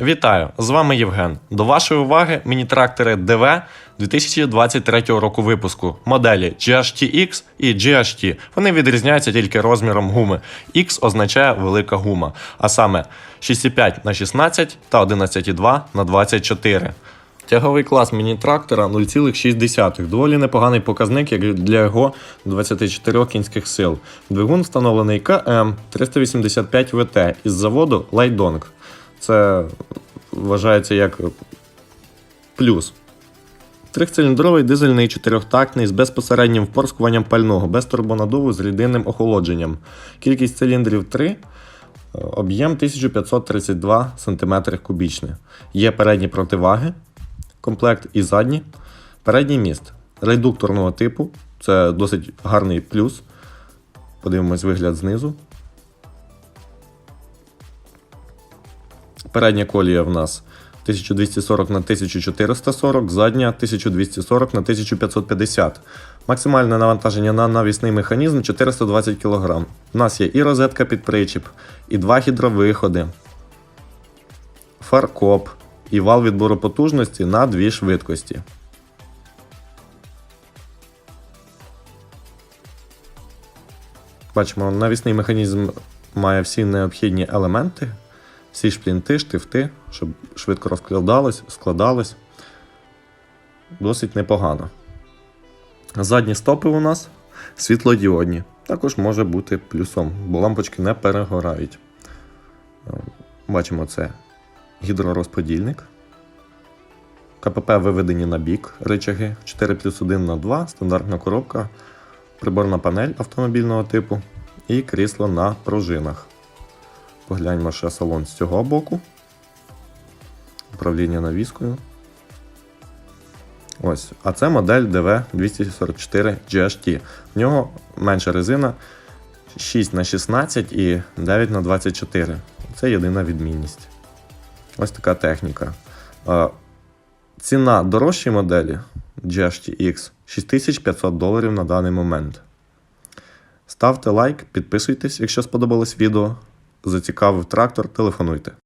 Вітаю! З вами Євген. До вашої уваги міні-трактори ДВ 2023 року випуску моделі GHT-X і GHT. Вони відрізняються тільки розміром гуми. X означає велика гума, а саме 6,5 на 16 та 11,2 на 24. Тяговий клас міні-трактора 0,6. Доволі непоганий показник як для його 24 кінських сил. Двигун встановлений КМ 385 ВТ із заводу Лайдонг. Це вважається як плюс. Трьохциліндровий дизельний чотирьохтактний з безпосереднім впорскуванням пального, без турбонадуву з рідинним охолодженням. Кількість циліндрів 3, е, об'єм 1532 см кубічний. Є передні противаги, комплект і задні. Передній міст редукторного типу. Це досить гарний плюс. Подивимось вигляд знизу. Передня колія в нас 1240 на 1440, задня 1240 на 1550. Максимальне навантаження на навісний механізм 420 кг. У нас є і розетка під причіп, і два гідровиходи, фаркоп, і вал відбору потужності на дві швидкості. Бачимо, навісний механізм має всі необхідні елементи, всі шплінти, штифти, щоб швидко розкладалось, складалось. Досить непогано. Задні стопи у нас світлодіодні. Також може бути плюсом, бо лампочки не перегорають. Е, Бачимо, це гідророзподільник. КПП виведені на бік ричаги 4 плюс 1 на 2, стандартна коробка, приборна панель автомобільного типу і крісло на пружинах. Погляньмо ще салон з цього боку. Управління навіскою. Ось. А це модель DV244 GHT. В нього менша резина 6 на 16 і 9 на 24 Це єдина відмінність. Ось така техніка. Е, Ціна дорожчої моделі GHT-X 6500 доларів на даний момент. Ставте лайк, підписуйтесь, якщо сподобалось відео. Зацікавив трактор, телефонуйте.